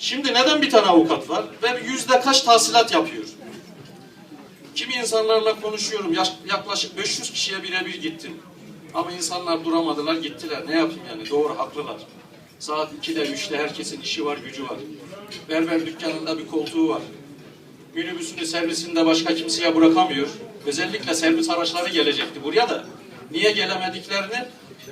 Şimdi neden bir tane avukat var ve yüzde kaç tahsilat yapıyor? Kimi insanlarla konuşuyorum. Yaklaşık 500 kişiye birebir gittim. Ama insanlar duramadılar, gittiler. Ne yapayım yani? Doğru, haklılar. Saat 2'de, 3'te herkesin işi var, gücü var. Berber dükkanında bir koltuğu var. Minibüsünü servisinde başka kimseye bırakamıyor. Özellikle servis araçları gelecekti buraya da. Niye gelemediklerini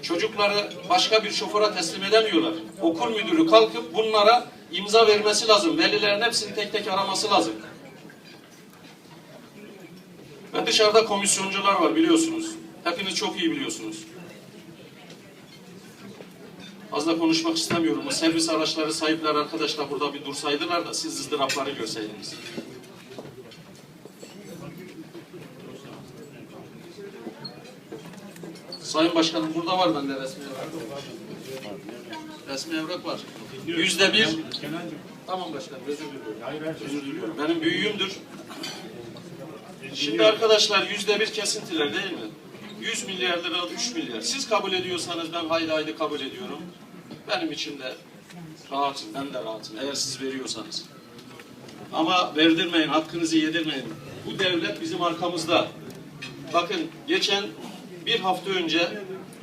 çocukları başka bir şoföre teslim edemiyorlar. Okul müdürü kalkıp bunlara imza vermesi lazım. Velilerin hepsini tek tek araması lazım. Ve dışarıda komisyoncular var biliyorsunuz. Hepiniz çok iyi biliyorsunuz. Az da konuşmak istemiyorum. O servis araçları sahipleri arkadaşlar burada bir dursaydılar da siz ızdırapları görseydiniz. Sayın Başkanım burada var bende resmi. Resmi evrak var. Yüzde bir. Tamam başkanım özür diliyorum. Özür diliyorum. Benim büyüğümdür. Şimdi arkadaşlar yüzde bir kesintiler değil mi? 100 milyar lira 3 milyar. Siz kabul ediyorsanız ben hayli hayli kabul ediyorum. Benim için de rahatım. Ben de rahatım. Eğer siz veriyorsanız. Ama verdirmeyin, hakkınızı yedirmeyin. Bu devlet bizim arkamızda. Bakın geçen bir hafta önce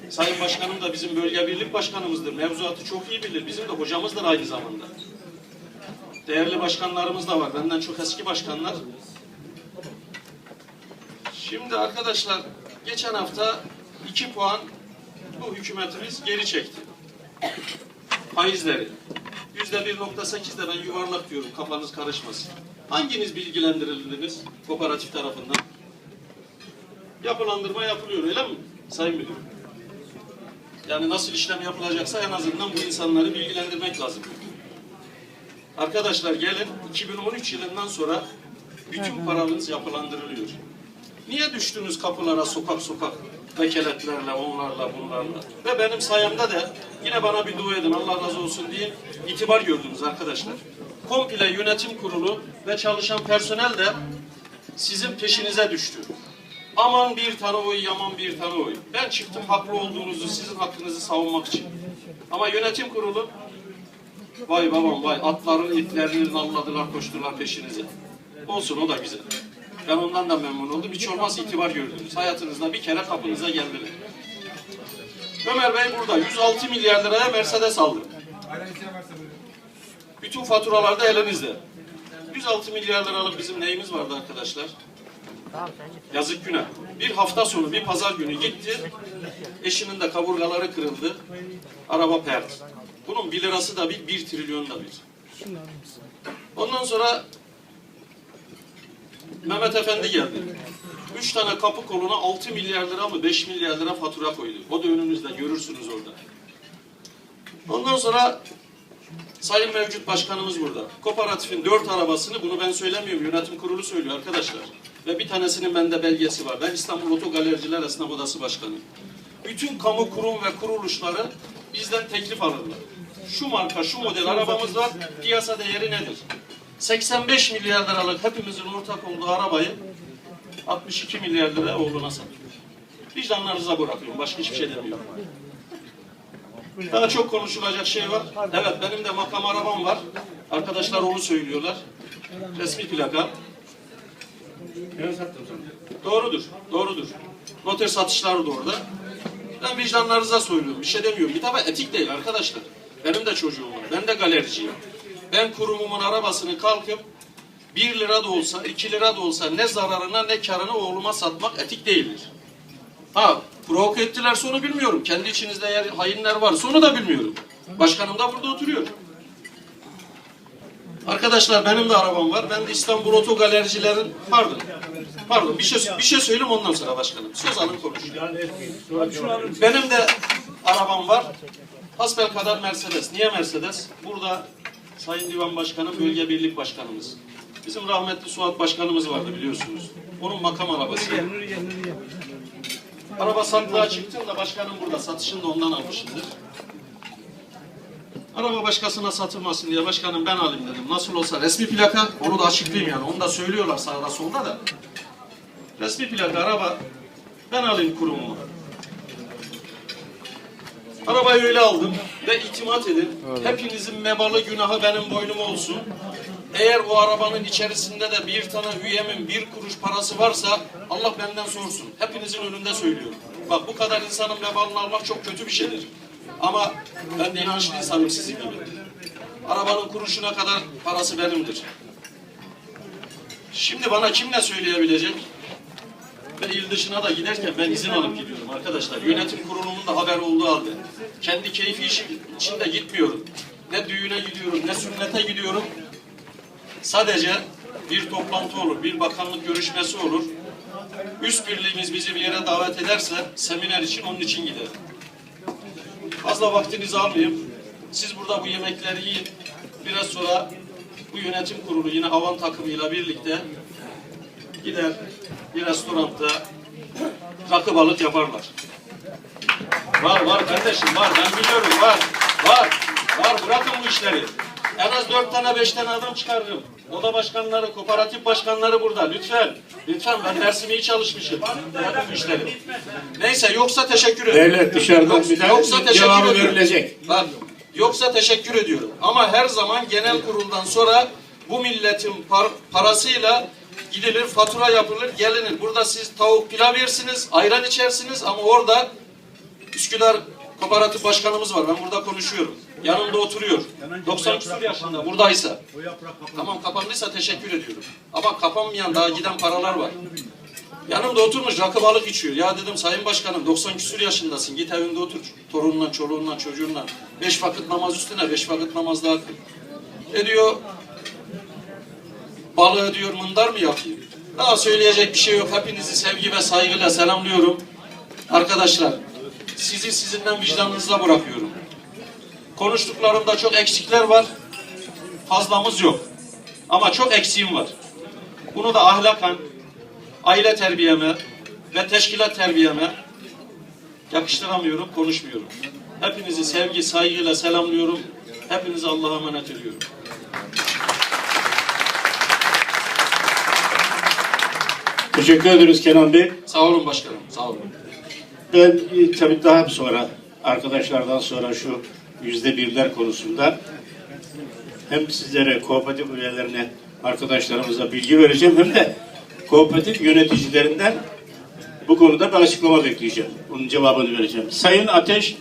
Sayın Başkanım da bizim bölge birlik başkanımızdır. Mevzuatı çok iyi bilir. Bizim de hocamızdır aynı zamanda. Değerli başkanlarımız da var. Benden çok eski başkanlar. Şimdi arkadaşlar geçen hafta 2 puan bu hükümetimiz geri çekti. Faizleri. Yüzde 1.8 de ben yuvarlak diyorum kafanız karışmasın. Hanginiz bilgilendirildiniz kooperatif tarafından? Yapılandırma yapılıyor öyle mi Sayın Müdür? Yani nasıl işlem yapılacaksa en azından bu insanları bilgilendirmek lazım. Arkadaşlar gelin 2013 yılından sonra bütün paranız yapılandırılıyor. Niye düştünüz kapılara sokak sokak vekeletlerle, onlarla, bunlarla? Ve benim sayemde de yine bana bir dua edin, Allah razı olsun diye itibar gördünüz arkadaşlar. Komple yönetim kurulu ve çalışan personel de sizin peşinize düştü. Aman bir tane oy, yaman bir tane oy. Ben çıktım haklı olduğunuzu, sizin hakkınızı savunmak için. Ama yönetim kurulu Vay babam vay atların itlerini nalladılar koştular peşinize. Olsun o da güzel. Ben ondan da memnun oldum. Hiç olmaz itibar gördünüz. Hayatınızda bir kere kapınıza geldiler. Ömer Bey burada 106 milyar liraya Mercedes aldı. Bütün faturalar da elinizde. 106 milyar liralık bizim neyimiz vardı arkadaşlar? Yazık günah. Bir hafta sonu bir pazar günü gitti. Eşinin de kaburgaları kırıldı. Araba pert. Bunun 1 lirası da bir, 1 trilyon da bir. Ondan sonra Mehmet Efendi geldi. Üç tane kapı koluna 6 milyar lira mı 5 milyar lira fatura koydu. O da önünüzde görürsünüz orada. Ondan sonra Sayın mevcut başkanımız burada. Kooperatifin dört arabasını, bunu ben söylemiyorum, yönetim kurulu söylüyor arkadaşlar. Ve bir tanesinin bende belgesi var. Ben İstanbul Oto Galericiler Esnaf Odası Başkanıyım. Bütün kamu kurum ve kuruluşları bizden teklif alırlar. Şu marka, şu model arabamız var, piyasa değeri nedir? 85 milyar liralık hepimizin ortak olduğu arabayı 62 milyar lira oğluna satıyor. Vicdanlarınıza bırakıyorum, başka hiçbir şey demiyorum. Daha çok konuşulacak şey var. Evet benim de makam arabam var. Arkadaşlar onu söylüyorlar. Resmi plaka. Doğrudur, doğrudur. Noter satışları da. Ben vicdanlarınıza söylüyorum. Bir şey demiyorum. Bir tabi etik değil arkadaşlar. Benim de çocuğum var. Ben de galericiyim. Ben kurumumun arabasını kalkıp 1 lira da olsa, 2 lira da olsa ne zararına ne karına oğluma satmak etik değildir. Ha, provoke ettiler sonu bilmiyorum. Kendi içinizde eğer hainler var sonu da bilmiyorum. Başkanım da burada oturuyor. Arkadaşlar benim de arabam var. Ben de İstanbul Oto Galericilerin pardon. Pardon bir şey bir şey söyleyeyim ondan sonra başkanım. Söz alın konuşun. Benim de arabam var. Hasbel kadar Mercedes. Niye Mercedes? Burada Sayın Divan Başkanım, Bölge Birlik Başkanımız. Bizim rahmetli Suat Başkanımız vardı biliyorsunuz. Onun makam arabası. Araba satlığa çıktığında başkanım burada. Satışını da ondan almışımdır. Araba başkasına satılmasın diye başkanım ben alayım dedim. Nasıl olsa resmi plaka, onu da açıklayayım yani. Onu da söylüyorlar sağda solda da. Resmi plaka araba ben alayım kurumuma. Arabayı öyle aldım. ve itimat edin. Hepinizin mebalı günahı benim boynuma olsun. Eğer o arabanın içerisinde de bir tane üyemin bir kuruş parası varsa Allah benden sorsun. Hepinizin önünde söylüyorum. Bak bu kadar insanın mebalını almak çok kötü bir şeydir. Ama ben de inançlı insanım sizin gibi. Arabanın kuruşuna kadar parası benimdir. Şimdi bana kim ne söyleyebilecek? Ben il dışına da giderken ben izin alıp gidiyorum arkadaşlar. Yönetim kurulumun da haber olduğu halde. Kendi keyfi işi içinde gitmiyorum. Ne düğüne gidiyorum, ne sünnete gidiyorum. Sadece bir toplantı olur, bir bakanlık görüşmesi olur. Üst birliğimiz bizi bir yere davet ederse seminer için onun için giderim. Fazla vaktinizi almayayım. Siz burada bu yemekleri yiyin. Biraz sonra bu yönetim kurulu yine havan takımıyla birlikte gider bir restoranda rakı balık yaparlar. Var var kardeşim var ben biliyorum var var var bırakın bu işleri. En az dört tane beş tane adam çıkarırım. Oda başkanları, kooperatif başkanları burada. Lütfen, lütfen ben dersimi iyi çalışmışım. Bırakın işleri. Neyse yoksa teşekkür ederim. Devlet dışarıdan Yoksa- bir yoksa teşekkür cevabı ediyorum. verilecek. Bak, yoksa teşekkür ediyorum. Ama her zaman genel kuruldan sonra bu milletin par- parasıyla gidilir, fatura yapılır, gelinir. Burada siz tavuk pilav yersiniz, ayran içersiniz ama orada Üsküdar Kooperatif Başkanımız var. Ben burada konuşuyorum. Yanımda oturuyor. 90 küsur yaşında buradaysa. Tamam kapandıysa teşekkür ediyorum. Ama kapanmayan daha giden paralar var. Yanımda oturmuş rakı balık içiyor. Ya dedim sayın başkanım 90 küsur yaşındasın. Git evinde otur. Torununla, çoluğunla, çocuğunla. Beş vakit namaz üstüne beş vakit namaz daha kıl. E diyor balığı diyor mındar mı yapayım? Daha söyleyecek bir şey yok. Hepinizi sevgi ve saygıyla selamlıyorum. Arkadaşlar sizi sizinden vicdanınızla bırakıyorum. Konuştuklarımda çok eksikler var. Fazlamız yok. Ama çok eksiğim var. Bunu da ahlakan, aile terbiyeme ve teşkilat terbiyeme yakıştıramıyorum, konuşmuyorum. Hepinizi sevgi, saygıyla selamlıyorum. Hepinizi Allah'a emanet ediyorum. Teşekkür ederiz Kenan Bey. Sağ olun başkanım, sağ olun. Ben tabii daha sonra arkadaşlardan sonra şu yüzde birler konusunda hem sizlere kooperatif üyelerine arkadaşlarımıza bilgi vereceğim hem de kooperatif yöneticilerinden bu konuda bir açıklama bekleyeceğim. Bunun cevabını vereceğim. Sayın Ateş